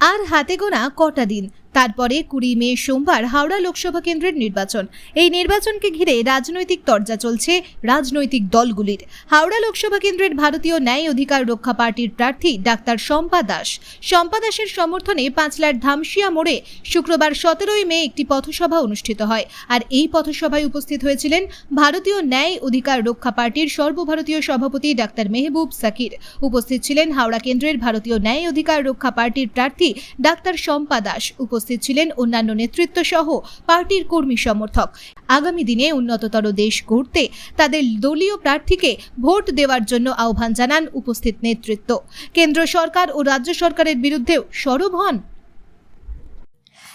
আর হাতে গোনা কটা দিন। তারপরে কুড়ি মে সোমবার হাওড়া লোকসভা কেন্দ্রের নির্বাচন। এই নির্বাচনকে ঘিরে রাজনৈতিক তরজা চলছে রাজনৈতিক দলগুলির। হাওড়া লোকসভা কেন্দ্রের ভারতীয় ন্যায় অধিকার রক্ষা পার্টির প্রার্থী ডাক্তার শম্পা দাস। শম্পা দাসের সমর্থনে পাঁচলার ধামশিয়া মোড়ে শুক্রবার সতেরোই মে একটি পথসভা অনুষ্ঠিত হয়। আর এই পথসভায় উপস্থিত হয়েছিলেন ভারতীয় ন্যায় অধিকার রক্ষা পার্টির সর্বভারতীয় সভাপতি ডাক্তার মেহবুব সাকির। উপস্থিত ছিলেন হাওড়া কেন্দ্রের ভারতীয় ন্যায় অধিকার রক্ষা পার্টির প্রার্থী ডাক্তার শম্পা দাস। উপস্থিত ছিলেন অন্যান্য নেতৃত্ব সহ পার্টির কর্মী সমর্থক। আগামী দিনে উন্নততর দেশ গড়তে তাদের দলীয় প্রার্থীকে ভোট দেওয়ার জন্য আহ্বান জানান উপস্থিত নেতৃত্ব। কেন্দ্র সরকার ও রাজ্য সরকারের বিরুদ্ধেও সরব হন।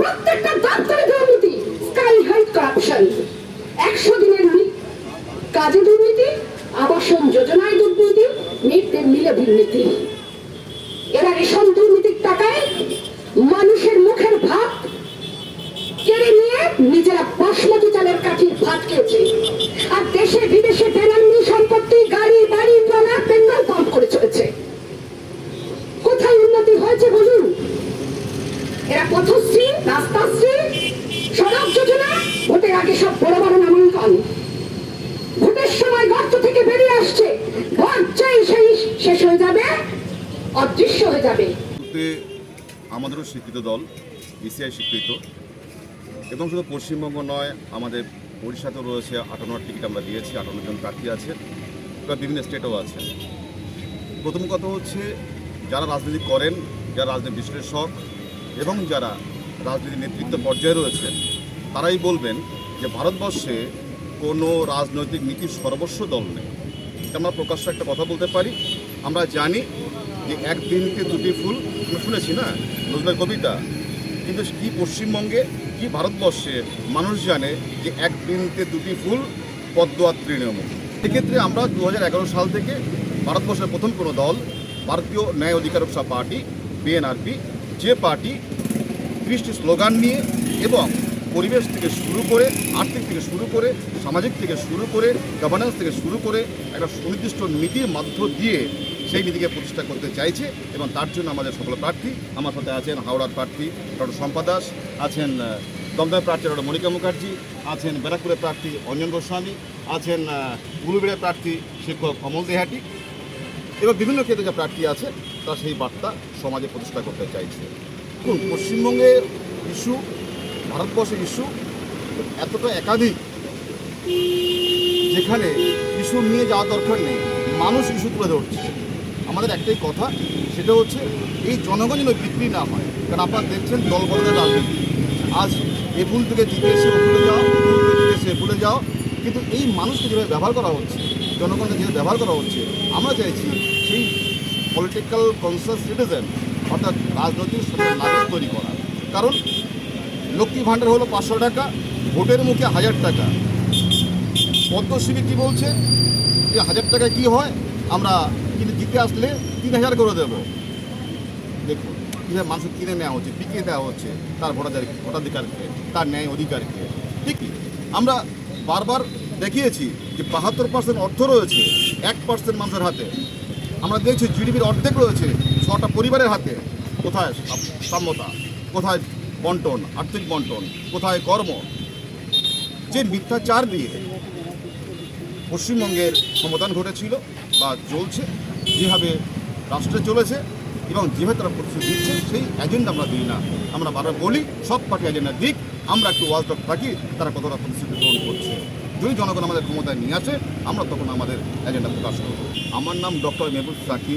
প্রত্যেকটা দপ্তরে দুর্নীতি। স্কাই হাই কারাপশন একশো দিনের কাজে দুর্নীতি, আবাসন যোজনায় দুর্নীতি মিড ডে মিলে দুর্নীতি। এরা রেশন দুর্নীতির টাকায় মানুষের মুখের ভাত কেড়ে নিয়ে নিজেরা বাসমতি চালের কাঠির ভাত খেয়েছে। আর দেশে বিদেশে আগে সব বড় বড় ভোটের সময় গর্ত থেকে বেরিয়ে আসছে। আমাদেরও স্বীকৃত দল বিসিআই স্বীকৃত। এবং শুধু পশ্চিমবঙ্গ নয়, আমাদের উড়িষ্যাতেও রয়েছে আটান্নর টিকিট আমরা দিয়েছি, আটান্ন জন প্রার্থী আছে, বা বিভিন্ন স্টেটেও আছে। প্রথম কথা হচ্ছে, যারা রাজনীতি করেন, যারা রাজনীতি বিশ্লেষক এবং যারা রাজনীতি নেতৃত্ব পর্যায়ে রয়েছেন তারাই বলবেন যে ভারতবর্ষে কোনো রাজনৈতিক নীতির সর্বস্ব দল নেই। এটা আমরা প্রকাশ্য একটা কথা বলতে পারি। আমরা জানি যে একদিনকে দুটি ফুল শুনেছি না? নজরুলের কবিতা। কিন্তু কি পশ্চিমবঙ্গে, কি ভারতবর্ষে মানুষ জানে যে একদিনকে দুটি ফুল, পদ্ম আর তৃণমূল? সেক্ষেত্রে আমরা দু হাজার এগারো সাল থেকে ভারতবর্ষের প্রথম কোনো দল, ভারতীয় ন্যায় অধিকার পার্টি, বিএনআরপি, যে পার্টি কৃষ্টি স্লোগান নিয়ে এবং পরিবেশ থেকে শুরু করে আর্থিক থেকে শুরু করে সামাজিক থেকে শুরু করে গভর্নেন্স থেকে শুরু করে একটা সুনির্দিষ্ট নীতির মধ্য দিয়ে সেই নীতিকে প্রতিষ্ঠা করতে চাইছে এবং তার জন্য আমাদের সকল প্রার্থী আমার সাথে আছেন হাওড়ার প্রার্থী ডক্টর শম্পা দাস আছেন দমদমের প্রার্থী ডক্টর মনিকা মুখার্জি আছেন ব্যারাকপুরের প্রার্থী অঞ্জন গোস্বামী আছেন আহ, উলুবেড়ের প্রার্থী শিক্ষক কমল দেহাটি এবং বিভিন্ন ক্ষেত্রে যে প্রার্থী আছে তারা সেই বার্তা সমাজে প্রতিষ্ঠা করতে চাইছে। পশ্চিমবঙ্গের ইস্যু ভারতবর্ষের ইস্যু এতটা একাধিক যেখানে ইস্যু নিয়ে যাওয়া দরকার নেই। মানুষ ইস্যু তুলে ধরছে। আমাদের একটাই কথা, সেটা হচ্ছে এই জনগণ যেন বিক্রি না হয়। কারণ আপনারা দেখছেন দল বদলের রাজনীতি। আজ এ ভুল থেকে জিতে এসে ভুলে যাও ভুল এসে ভুলে যাও। কিন্তু এই মানুষকে যেভাবে ব্যবহার করা হচ্ছে, জনগণকে যেভাবে ব্যবহার করা হচ্ছে, আমরা চাইছি সেই পলিটিক্যাল কনসিয়াস সিটিজেন অর্থাৎ রাজনৈতিক নাগরিক তৈরি করা। কারণ লক্ষ্মী ভাণ্ডার হলো পাঁচশো টাকা, ভোটের মুখে হাজার টাকা। পদ্মশ্রী কী বলছে? যে হাজার টাকায় কী হয়? আমরা কিন্তু দিতে আসলে তিন হাজার করে দেবো। দেখুন, কীভাবে মানুষের কিনে নেওয়া হচ্ছে বিকিয়ে দেওয়া হচ্ছে, তার ভোটাধিকার ভোটাধিকারকে, তার ন্যায় অধিকারকে। ঠিকই আমরা বারবার দেখিয়েছি যে বাহাত্তর পার্সেন্ট অর্থ রয়েছে এক পার্সেন্ট মানুষের হাতে। আমরা দেখছি জিডিপির অর্ধেক রয়েছে, ছটা পরিবারের হাতে। কোথায় সাম্যতা? কোথায় বন্টন, আর্থিক বন্টন, কোথায় কর্ম? যে মিথ্যাচার দিয়ে পশ্চিমবঙ্গের সমাধান ঘটেছিল বা চলছে, যেভাবে রাষ্ট্রে চলেছে এবং যেভাবে তারা প্রতিশ্রুতি দিচ্ছে, সেই এজেন্ডা আমরা দিই না। আমরা বারবার বলি সব পার্টি এজেন্ডা দিক, আমরা একটু ওয়াজ থাকি, তারা কতটা প্রতিশ্রুতি গ্রহণ করছে। যদি জনগণ আমাদের ক্ষমতায় নিয়ে আসে, আমরা তখন আমাদের এজেন্ডা প্রকাশ করব। আমার নাম ডক্টর মেহবুব সাকি,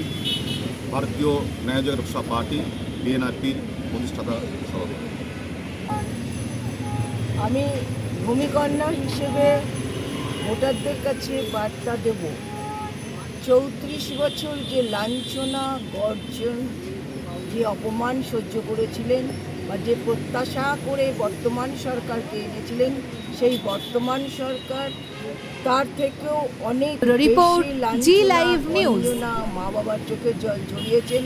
ভারতীয় ন্যায় পার্টি বিএনআরপির প্রতিষ্ঠাতা সভাপতি। আমি ভূমিকন্যা হিসেবে ভোটারদের কাছে বার্তা দেব চৌত্রিশ বছর যে লাঞ্ছনা গর্জন যে অপমান সহ্য করেছিলেন বা যে প্রত্যাশা করে বর্তমান সরকারকে এনেছিলেন সেই বর্তমান সরকার তার থেকেও অনেক রিপোর্ট, জি লাঞ্ছনা, লাইভ নিউজ। মা বাবার চোখে জল ঝরিয়েছেন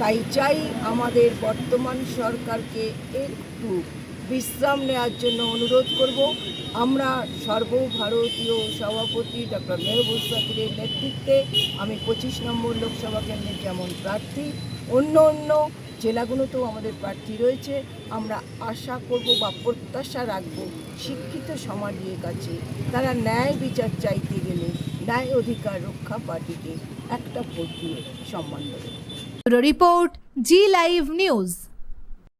তাই চাই আমাদের বর্তমান সরকারকে একটু বিশ্রাম নেওয়ার জন্য অনুরোধ করব। আমরা সর্বভারতীয় সভাপতি ডক্টর মেহবুব সাকিরের নেতৃত্বে আমি পঁচিশ নম্বর লোকসভা কেন্দ্রে যেমন প্রার্থী, অন্য অন্য জেলাগুলোতেও আমাদের প্রার্থী রয়েছে। আমরা আশা করব বা প্রত্যাশা রাখব শিক্ষিত সমাজের কাছে তারা ন্যায় বিচার চাইতে গেলে ন্যায় অধিকার রক্ষা পার্টিকে একটা ভোট সম্মান দেবে। Report Zee live news.